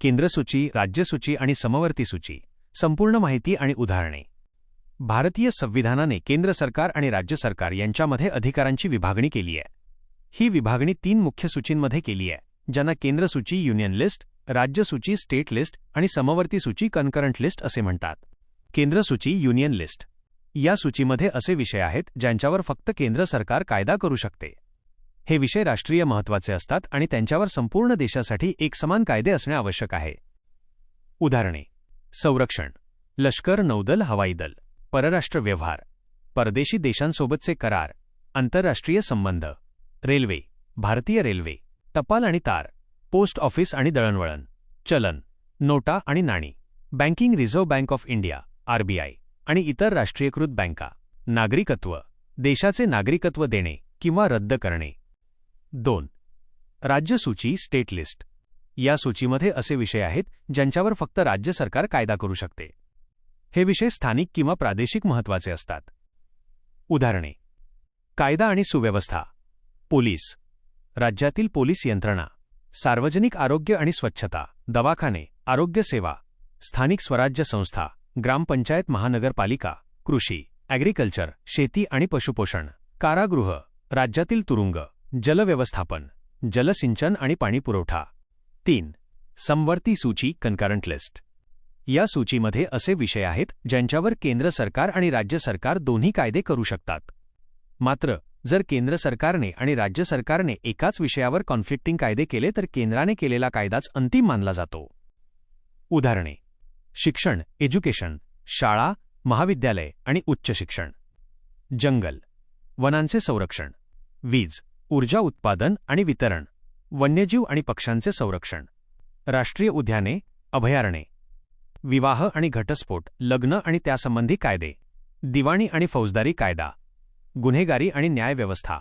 केंद्रसूची राज्यसूची आणि समवर्ती सूची संपूर्ण माहिती आणि उदाहरणे. भारतीय संविधानाने केंद्र सरकार आणि राज्य सरकार यांच्यामध्ये अधिकारांची विभागणी केली आहे. ही विभागणी तीन मुख्य सूचींमध्ये केली आहे ज्यांना केंद्रसूची युनियन लिस्ट राज्यसूची स्टेट लिस्ट आणि समवर्ती सूची कन्करंट लिस्ट असे म्हणतात. केंद्रसूची युनियन लिस्ट. या सूचीमध्ये असे विषय आहेत ज्यांच्यावर फक्त केंद्र सरकार कायदा करू शकते. हे विषय राष्ट्रीय महत्त्वाचे असतात आणि त्यांच्यावर संपूर्ण देशासाठी एकसमान कायदे असणे आवश्यक आहे. उदाहरणे. संरक्षण. लष्कर नौदल हवाई दल. परराष्ट्र व्यवहार. परदेशी देशांसोबतचे करार. आंतरराष्ट्रीय संबंध. रेल्वे. भारतीय रेल्वे. टपाल आणि तार. पोस्ट ऑफिस आणि दळणवळण. चलन. नोटा आणि नाणी. Banking reserve bank of India RBI आणि इतर राष्ट्रीयकृत बँका. नागरिकत्व. देशाचे नागरिकत्व देणे किंवा रद्द करणे. दोन. राज्यसूची स्टेट लिस्ट या सूचीमध्ये असे विषय आहेत ज्यांच्यावर फक्त राज्य सरकार कायदा करू शकते. हे विषय स्थानिक किंवा प्रादेशिक महत्त्वाचे असतात. उदाहरणे. कायदा आणि सुव्यवस्था. पोलीस. राज्यातील पोलीस यंत्रणा. सार्वजनिक आरोग्य आणि स्वच्छता. दवाखाने. आरोग्य सेवा. स्थानिक स्वराज्य संस्था. ग्रामपंचायत महानगरपालिका. कृषी. ॲग्रिकल्चर. शेती आणि पशुपोषण. कारागृह. राज्यातील तुरुंग. जलव्यवस्थापन जलसिंचन आणि पाणीपुरवठा तीन समवर्ती सूची कनकरंट लिस्ट. या सूचीमध्ये असे विषय आहेत ज्यांच्यावर केंद्र सरकार आणि राज्य सरकार दोन्ही कायदे करू शकतात. मात्र जर केंद्र सरकारने आणि राज्य सरकारने एकाच विषयावर कॉन्फ्लिक्टिंग कायदे केले तर केंद्राने केलेला कायदाच अंतिम मानला जातो. उदाहरणे शिक्षण एज्युकेशन शाळा महाविद्यालय आणि उच्च शिक्षण. जंगल वनांचे संरक्षण. वीज ऊर्जा उत्पादन आणि वितरण वन्यजीव आणि पक्ष्यांचे संरक्षण राष्ट्रीय उद्याने अभयारणे विवाह आणि घटस्फोट लग्न आणि त्यासंबंधी कायदे दिवाणी आणि फौजदारी कायदा गुन्हेगारी आणि न्यायव्यवस्था.